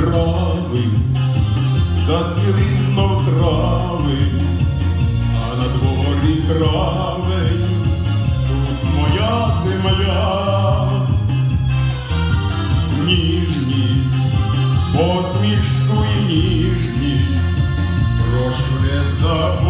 трави, та цвіли знов трави, а на дворі травень, тут моя земля, ніжність, посмішку і ніжність, прошу не забудь.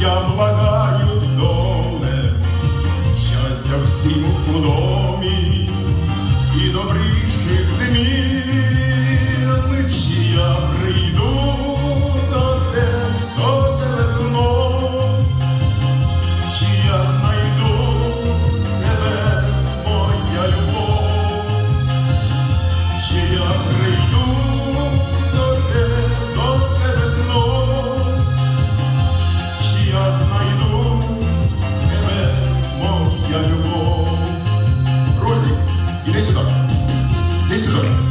я благаю доле, щастя всім худо. Good.